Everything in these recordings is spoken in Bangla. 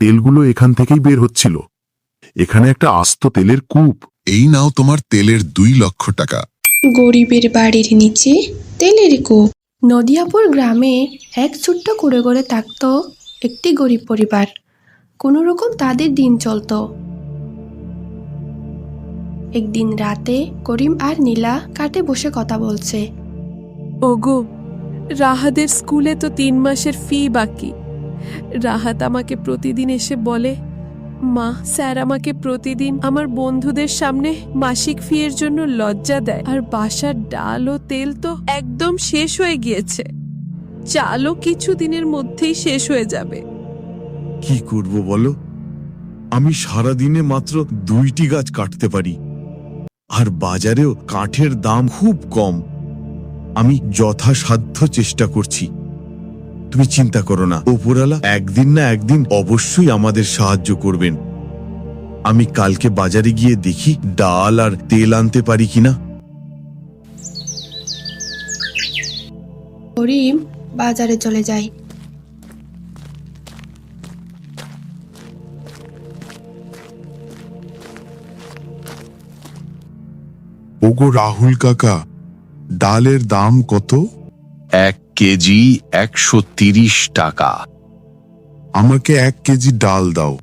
তেলগুলো এখান থেকেই বের হচ্ছিল। এখানে একটা আস্ত তেলের কূপ। এই নাও তোমার তেলের দুই লক্ষ টাকা। গরিবের বাড়ির নিচে তেলের কূপ। নদিয়াপুর গ্রামে এক ছোট্ট করে করে থাকত একটি গরিব পরিবার। কোনো রকম তাদের দিন চলতো। একদিন রাতে করিম আর নীলা কাটে বসে কথা বলছে। ওগো রাহাদের স্কুলে তো তিন মাসের ফি বাকি। রাহাত আমাকে প্রতিদিন এসে বলে, মা, স্যার আমাকে প্রতিদিন আমার বন্ধুদের সামনে মাসিক ফি এর জন্য লজ্জা দেয় আর বাসার ডাল ও তেল তো একদম শেষ হয়ে গিয়েছে। চালও কিছু দিনের মধ্যেই শেষ হয়ে যাবে। কি করব বলো? আমি সারাদিনে মাত্র দুইটি গাছ কাটতে পারি। আর বাজারেও কাঠের দাম খুব কম। আমি যথাসাধ্য চেষ্টা করছি। তুমি চিন্তা করো না। ওপরালা একদিন না একদিন অবশ্যই আমাদের সাহায্য করবেন। আমি কালকে বাজারে গিয়ে দেখি ডাল আর তেল আনতে পারি কিনা। করিম বাজারে চলে যায় ওগো রাহুল কাকা ডালের দাম কত? এক কেজি একশো তিরিশ টাকা। আমাকে এক কেজি ডাল দাও।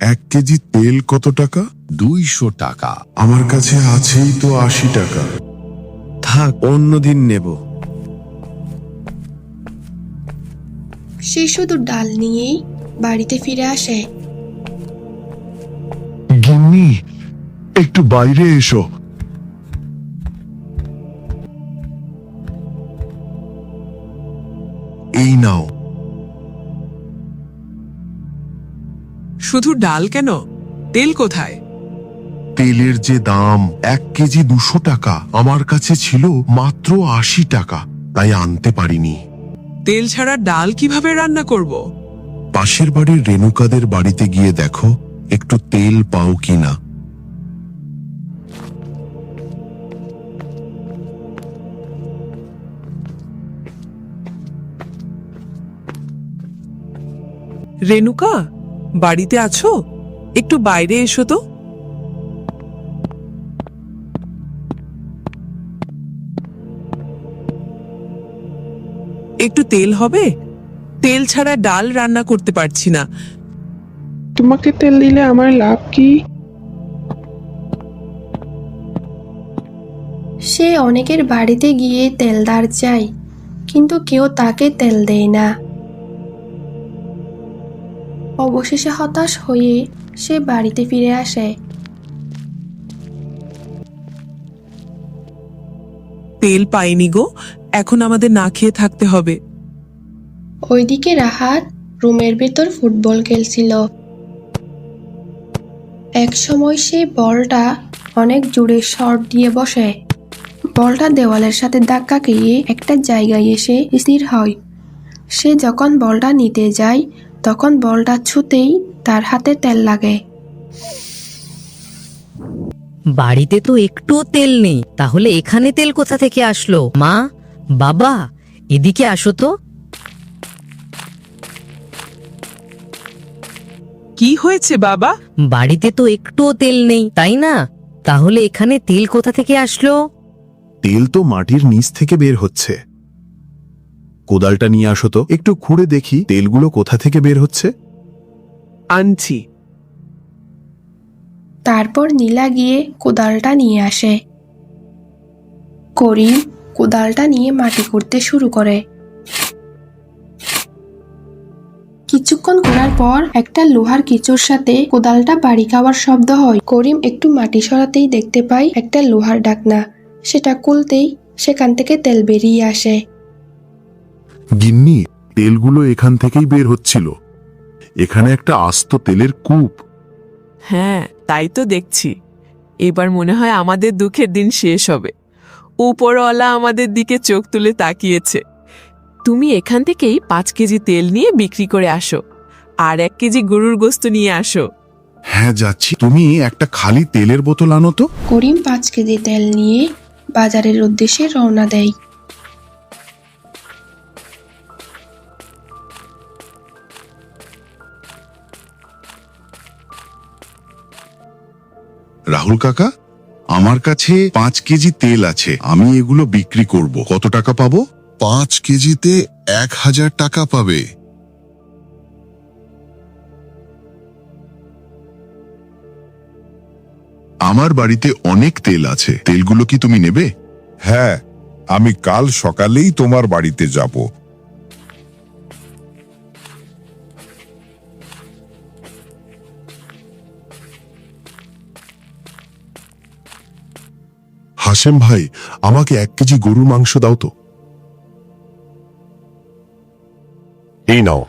এক কেজি তেল কত টাকা? দুইশো টাকা। আমার কাছে আছেই তো আশি টাকা। থাক অন্যদিন নেব। সে শুধু ডাল নিয়েই বাড়িতে ফিরে আসে। গিন্নি একটু বাইরে এসো। এই নাও। শুধু ডাল কেন? তেল কোথায়? তেলের যে দাম এক কেজি দুশো টাকা আমার কাছে ছিল মাত্র আশি টাকা তাই আনতে পারিনি। তেল ছাড়া ডাল কীভাবে রান্না করব? পাশের বাড়ির রেণুকাদের বাড়িতে গিয়ে দেখো একটু তেল পাও কিনা রেনুকা বাড়িতে আছো? একটু বাইরে এসো তো। একটু তেল হবে? তেল ছাড়া ডাল রান্না করতে পারছি না। তোমাকে তেল দিলে আমার লাভ কি? সে অনেকের বাড়িতে গিয়ে তেলদার চায় কিন্তু কেউ তাকে তেল দেয় না। অবশেষে হতাশ হয়ে সে বাড়িতে ফিরে আসে। তেল পাইনি গো এখন আমাদের না খেয়ে থাকতে হবে। ওইদিকে রাহাত রুমের ভেতর ফুটবল খেলছিল। এক সময় সেই বলটা অনেক জোরে শর্ট দিয়ে বসে। বলটা দেওয়ালের সাথে ধাক্কা খেয়ে একটা জায়গায় এসে স্থির হয়। সে যখন বলটা নিতে যায়, তখন বলটা ছুতেই তার হাতে তেল লাগে। বাড়িতে তো একটুও তেল নেই, তাহলে এখানে তেল কোথা থেকে আসলো? মা, বাবা, এদিকে আসো তো। কি হয়েছে বাবা? বাড়িতে তো একটুও তেল নেই তাই না? তাহলে এখানে তেল কোথা থেকে আসলো? তেল তো মাটির নিচ থেকে বের হচ্ছে। কোদালটা নিয়ে আসো তো একটু খুঁড়ে দেখি তেলগুলো কোথা থেকে বের হচ্ছে। আনছি। তারপর নীলা গিয়ে কোদালটা নিয়ে আসে। করিম কোদালটা নিয়ে মাটি করতে শুরু করে। কিছুক্ষণ করার পর একটা লোহার কিছুর সাথে কোদালটা বাড়ি খাওয়ার শব্দ হয়। করিম একটু মাটি সরাতেই দেখতে পাই একটা লোহার ডাকনা। সেটা খুলতেই সেখান থেকে তেল বেরিয়ে আসে। গিন্নি তেলগুলো এখান থেকেই বের হচ্ছিল। এখানে একটা আস্ত তেলের কূপ। হ্যাঁ তাই তো দেখছি। এবার মনে হয় আমাদের দুঃখের দিন শেষ হবে। উপরওয়ালা আমাদের দিকে চোখ তুলে তাকিয়েছে। তুমি এখান থেকেই পাঁচ কেজি তেল নিয়ে বিক্রি করে আসো। আর এক কেজি গরুর গোস্ত নিয়ে আসো। হ্যাঁ যাচ্ছি। তুমি একটা খালি তেলের বোতল আনো তো। করিম পাঁচ কেজি তেল নিয়ে বাজারের উদ্দেশ্যে রওনা দেয়। রাহুল কাকা আমার কাছে পাঁচ কেজি তেল আছে। আমি এগুলো বিক্রি করব। কত টাকা পাবো? পাঁচ কেজিতে এক হাজার টাকা পাবে। আমার বাড়িতে অনেক তেল আছে। তেলগুলো কি তুমি নেবে? হ্যাঁ আমি কাল সকালেই তোমার বাড়িতে যাব। হাসেম ভাই আমাকে এক কেজি গরুর মাংস দাও তো। এই নাও।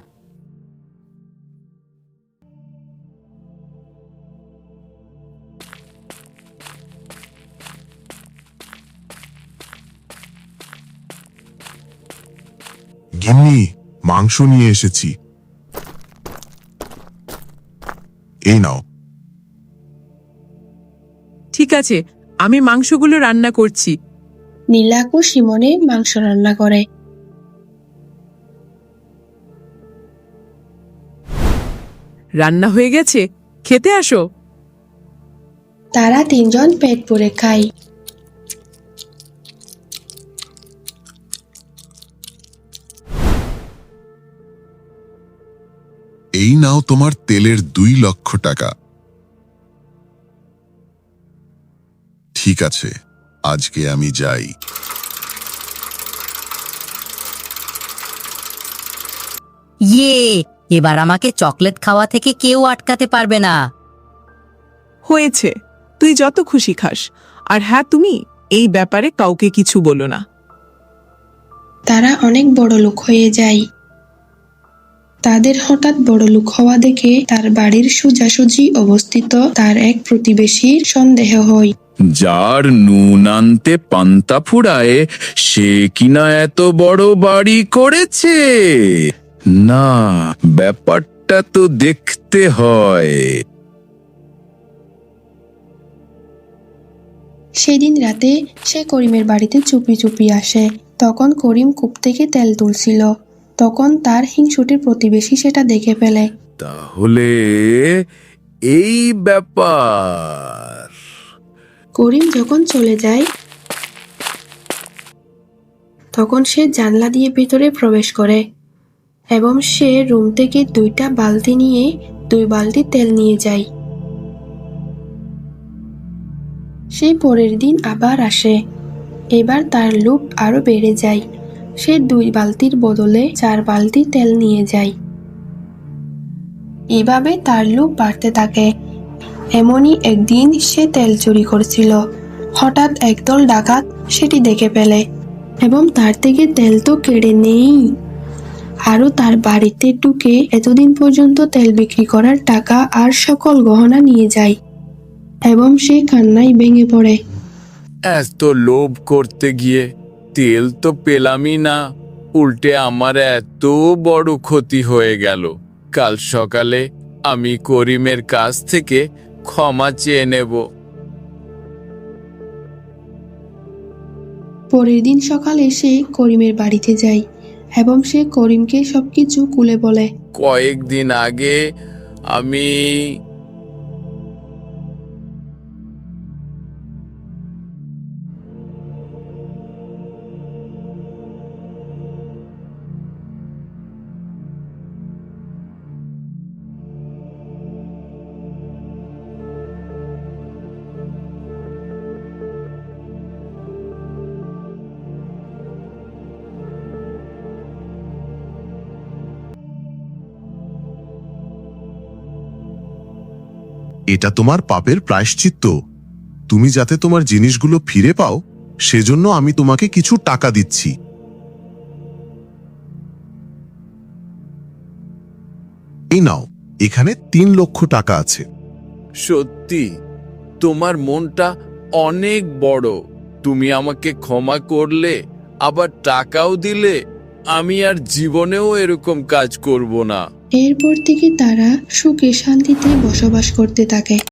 গিন্নি মাংস নিয়ে এসেছি। এই নাও। ঠিক আছে আমি মাংসগুলো রান্না করছি। নীলাকু সিমনে মাংস রান্না করে। রান্না হয়ে গেছে? খেতে আসো। তারা তিনজন পেট পুরে খায়। এই নাও তোমার তেলের দুই লক্ষ টাকা। ঠিক আছে আজকে আমি যাই। ইয়ে এবার আমাকে চকলেট খাওয়া থেকে কেউ আটকাতে পারবে না। হয়েছে তুই যত খুশি খাস। আর হ্যাঁ তুমি এই ব্যাপারে কাউকে কিছু বলো না। তারা অনেক বড় লোক হয়ে যায়। তাদের হঠাৎ বড় লোক হওয়া দেখে তার বাড়ির সোজাসুজি অবস্থিত তার এক প্রতিবেশীর সন্দেহ হয়। যার নুন আনতে পান্তা ফুরায় সে কিনা এত বড় বাড়ি করেছে? না ব্যাপারটা তো দেখতে হয়। সেদিন রাতে সে করিমের বাড়িতে চুপি চুপি আসে। তখন করিম কূপ থেকে তেল তুলছিল। তখন তার হিংসুটির প্রতিবেশী সেটা দেখে ফেলে। তাহলে এই ব্যাপার। করিম যখন চলে যায় তখন সে জানলা দিয়ে ভিতরে প্রবেশ করে এবং সে রুম থেকে দুইটা বালতি নিয়ে দুই বালতি তেল নিয়ে যায়। সেই পরের দিন আবার আসে। এবার তার লোভ আরও বেড়ে যায়। সে দুই বালতির বদলে চার বালতি তেল নিয়ে যায়। এভাবে তার লোভ বাড়তে থাকে। এমনই একদিন সে তেল চুরি করছিল। হঠাৎ একদল ডাকাত সেটি দেখে ফেলে এবং তার থেকে তেল তো কেড়ে নেই। আরও তার বাড়িতে ঢুকে এতদিন পর্যন্ত তেল বিক্রি করার টাকা আর সকল গহনা নিয়ে যায় এবং সে কান্নায় ভেঙে পড়ে। এত লোভ করতে গিয়ে তেল তো পেলামই না। উল্টে আমার এত বড় ক্ষতি হয়ে গেল। কাল সকালে আমি করিমের কাছ থেকে ক্ষমা চেয়ে নেব। পরের দিন সকালে সে করিমের বাড়িতে যায় এবং সে করিমকে সবকিছু কুলে বলে। কয়েকদিন আগে আমি এটা তোমার পাপের প্রায়শ্চিত্ত। তুমি যাতে তোমার জিনিসগুলো ফিরে পাও, সেজন্য আমি তোমাকে কিছু টাকা দিচ্ছি। এই নাও, এখানে তিন লক্ষ টাকা আছে। সত্যি, তোমার মনটা অনেক বড়। তুমি আমাকে ক্ষমা করলে, আবার টাকাও দিলে, আমি আর জীবনেও এরকম কাজ করব না। এরপর থেকে তারা সুখে শান্তিতে বসবাস করতে থাকে।